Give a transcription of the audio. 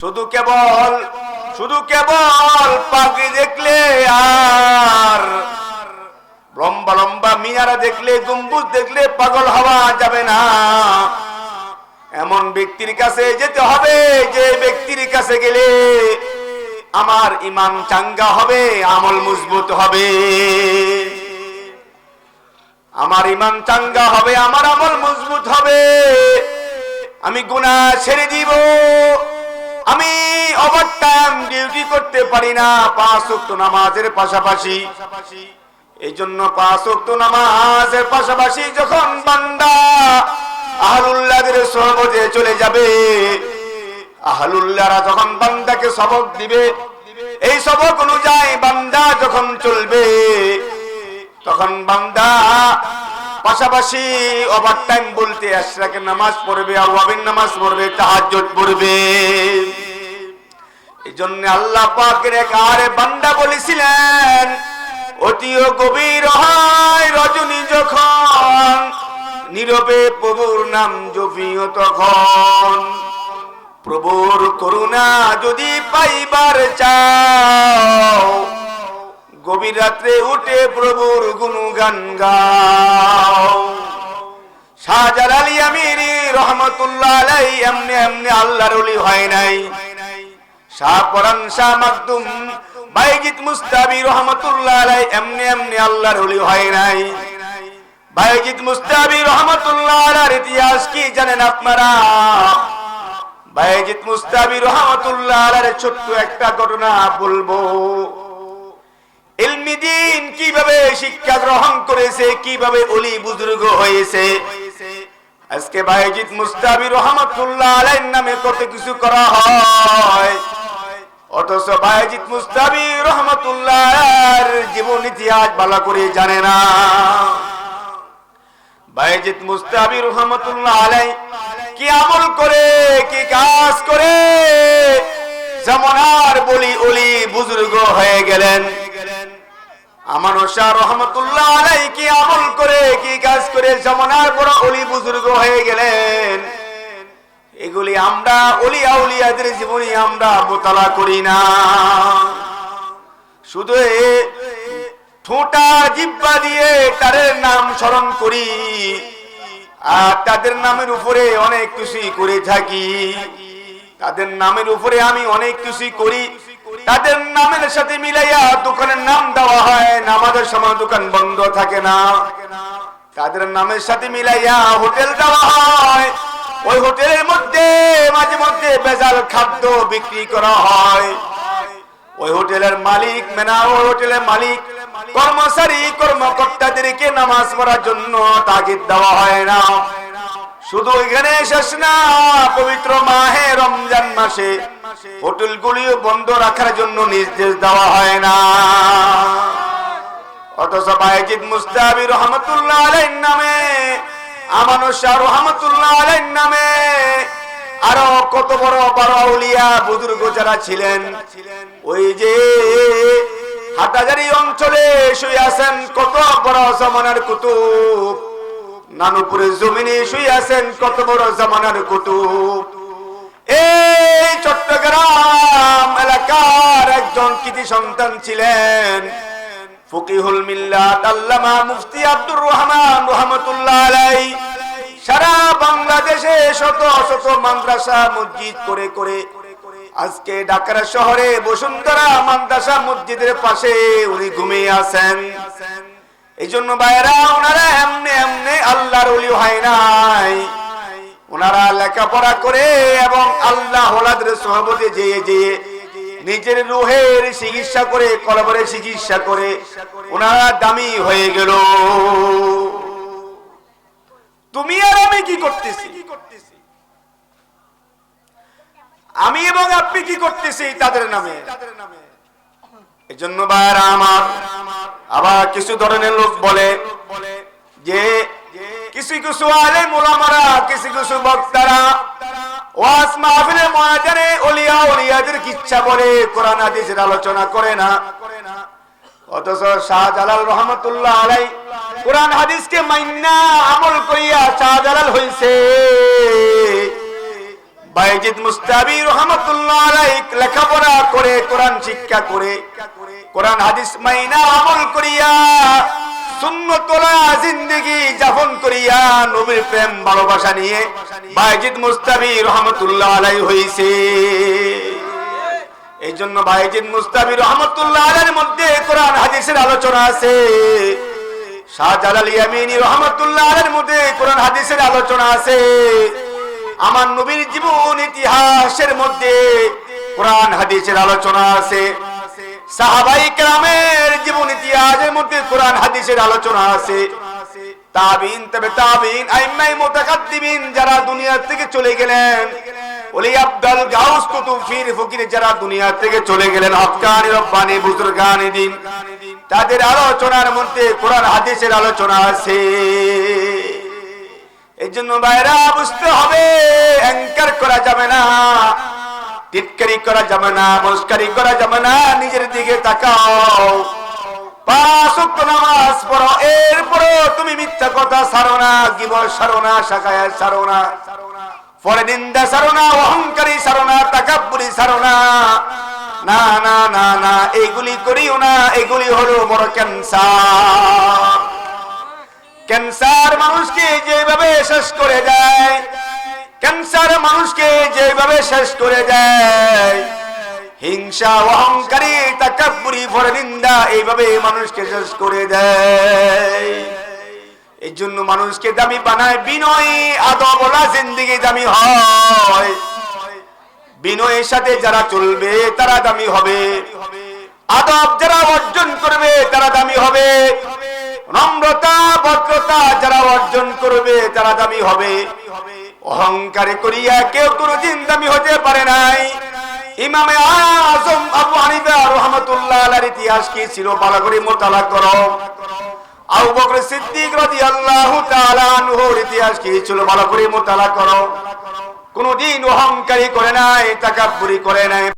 শুধু কেবল শুধু কেবল পাখি দেখলে আর লম্বা লম্বা মিনারা দেখলে, গম্বুজ দেখলে পাগল হওয়া যাবে না। এমন ব্যক্তির কাছে যেতে হবে, যে ব্যক্তির কাছে গেলে আমার ইমান চাঙ্গা হবে, আমল মজবুত হবে। আমার ইমান চাঙ্গা হবে, আমার আমল মজবুত হবে। আমি গুনাহ ছেড়ে দিব। আমি ওভার টাইম ডিউটি করতে পারি না, পাঁচ ওয়াক্ত নামাজের পাশাপাশি। এই জন্য পাঁচ ওয়াক্ত নামাজের পাশাপাশি যখন বান্দা আহলুল্লাহদের সহবতে চলে যাবে, আহলুল্লাহরা যখন বান্দাকে সবক দিবে, এই সবক অনুযায়ী বান্দা যখন চলবে, তখন বান্দা পাশাপাশি ওভার টাইম বলতে আশরাকের নামাজ পড়বে আওয়াবিন নামাজ পড়বে, তাহাজ্জুদ পড়বে। এই জন্য আল্লাহ পাকের এক আরে বান্দা বলেছিলেন, অতিও গভীর হয় রজনী যখন, নীরবে প্রভুর নাম জপিও তখন। প্রভুর করুণা যদি পাইবার চাও, গভীর রাত্রে উঠে প্রভুর গুণগান গাও। শাহজালালি আমিরি রহমতুল্লাহ আলাই এমনি এমনি আল্লাহর হয় নাই। বাইজিত বাইজিত বাইজিত ছোট্ট একটা ঘটনা বলব। ইলমিদিন কীভাবে শিক্ষা গ্রহণ করেছে, কীভাবে অলি বুজুর্গ হয়েছে? আজকে বাইজিদ মুস্তাবি রহমতুল্লাহ আলাইহির নামে কত কিছু করা হয়। অথচ বাইজিদ মুস্তাবি রহমতুল্লাহ জীবন ইতিহাস ভালো করে জানে না। বাইজিদ মুস্তাবি রহমতুল্লাহ আলাই কি আমল করে, কি কাজ করে? যেমন আর বলি অলি বুজুর্গ হয়ে গেলেন। শাহ রহমতুল্লাহ আলাই কি আমল করে, কি কাজ করে? জমানার বড় অলি বুজুর্গ হয়ে গেলেন। এগুলি আমরা অলি আউলিয়াদের জীবনী আমরা মোতালা করি না। শুধু ঠোঁটা জিব্বা দিয়ে তাদের নাম স্মরণ করি, আর তাদের নামের উপরে অনেক কিছুই করে থাকি। তাদের নামের উপরে আমি অনেক কিছুই করি। তাদের নামের সাথে মিলাইয়া দোকানের নাম দেওয়া হয়, নামাজের সময় দোকান বন্ধ থাকে না। তাদের নামের সাথে মিলাইয়া হোটেল দেওয়া হয়, ওই মধ্যে মাঝে মধ্যে বেজাল খাদ্য বিক্রি করা হয়। ওই হোটেলের মালিক মেনা, ওই হোটেলের মালিক কর্মচারী, কর্মকর্তাদেরকে নামাজ পড়ার জন্য তাগিদ দেওয়া হয় না। শুধু এখানে শেষ না, পবিত্র মাহে রমজান মাসে হোটেলগুলিও বন্ধ রাখার জন্য নির্দেশ দেওয়া হয় না। অথচ বাইজিদ মুস্তাবি রহমতুল্লাহ আলাইহির নামে, আমানু শাহ রহমতুল্লাহ আলাইহির নামে আরও কত বড় বড় আউলিয়া বুজুর্গ যারা ছিলেন, ওই যে হাটাজারি অঞ্চলে শুয়ে আছেন, কত বড় জমানার কুতুব। নানুপুরের জমিনে শুয়ে আছেন, কত বড় জমানার এই চট্টগ্রাম এলাকার একজন কৃতি সন্তান ছিলেন, ফকিহুল মিল্লাত আল্লামা মুফতি আব্দুর রহমান রহমতুল্লাহ আলাই সারা বাংলাদেশে শত শত মাদ্রাসা মসজিদ করে করে। আজকে ঢাকার শহরে বসুন্ধরা মাদ্রাসা মসজিদের পাশে উনি ঘুমিয়ে আছেন। এই জন্য বাইরা ওনারা এমনি এমনি আল্লাহর ওলি হয় নাই। ওনারা লেখাপড়া করে এবং আল্লাহ হলাদের সহবতে যেয়ে যেয়ে নিজের রুহের চিকিৎসা করে, কলবরের চিকিৎসা করে ওনারা দামি হয়ে গেল। তুমি আর আমি কি করতেছি? আমি এবং আপনি কি করতেছি তাদের নামে? এই জন্য আমার, আবার কিছু ধরনের লোক বলে যে কিছু কিছু আলে মোলামারা কিছু কিছু বক্তারা ওয়াজ ওলিয়া ওলিয়াদের বলে কোরআন আলোচনা করে না। অথচ শাহজালাল রহমতুল্লাহ আলাই কোরআন হাদিসকে মাইন্না আমল করিয়া শাহজালাল হইছে। বাইজিদ মুস্তাবি রহমতুল্লাহ আলাই লেখাপড়া করে, কোরআন শিক্ষা করে, কোরআন হাদিস মাইনা আমল করিয়া, সুন্নতলা জিন্দেগি যাপন করিয়া নবীর প্রেম ভালোবাসা নিয়ে বাইজিদ মুস্তাবি রহমতুল্লাহ আলাই হইছে। এই জন্য বাইজিদ মুস্তাবি রহমতুল্লাহ আলাইর মধ্যে কোরআন হাদিসের আলোচনা আছে। শাহজালাল ইয়ামিনী রহমতুল্লাহ আলাইর মধ্যে কোরআন হাদিসের আলোচনা আছে। আমার নবীর জীবন ইতিহাসের মধ্যে কোরআন হাদিসের আলোচনা আছে। সাহাবাই কেরামের জীবন ইতিহাসের মধ্যে কোরআন হাদিসের আলোচনা আছে। তাবিন, তবে তাবিন আইমাই মুতাকাদ্দিমিন যারা দুনিয়া থেকে চলে গেলেন যারা দুনিয়া থেকে চলে গেলেন রব্বানি দিন। তাদের আলোচনার মধ্যে কোরআন, হাদিসের আলোচনা আছে। এই জন্য বাইরা বুঝতে হবে, অ্যাঙ্কার করা যাবে না টিটকারি করা যাবে না করা যাবে না, নিজের দিকে তাকাও। নামাজ পড়ো, এরপরও তুমি মিথ্যা কথা সারো না, গিবর সারো না শাখায় সারো না। পরে নিন্দা সারো না অহংকারী সারো না তাকাব্বুরি সারো না না না না না এগুলি করিও না, এগুলি হলো বড় ক্যান্সার। ক্যান্সার মানুষকে যেভাবে শেষ করে দেয়, ক্যান্সার মানুষকে যেভাবে শেষ করে দেয়, হিংসা, অহংকারী তাকাব্বুরি ভরে নিন্দা এইভাবে মানুষকে শেষ করে দেয়। এই জন্য মানুষকে দামি বানায় বিনয় আদবলা জিন্দিগি দামি হয়। বিনয়ের সাথে যারা চলবে, তারা দামি হবে। আদব যারা অর্জন করবে, তারা দামি হবে। নম্রতা, ভদ্রতা যারা অর্জন করবে, তারা দামি হবে। অহংকারে করিয়া কেউ কোনোদিন দামি হতে পারে নাই। ইমামে আজম আবু হানিফা রহমতুল্লাহ ইতিহাস কি ছিল? ভালো করে মোতালা করো। আবু বকর সিদ্দিক রাদিয়াল্লাহু তাআলা আনহুর ইতিহাস কি ছিল? ভালো করে মোতালা করো। কোনদিন অহংকারী করে নাই, তাকাব্বুরি করে নাই।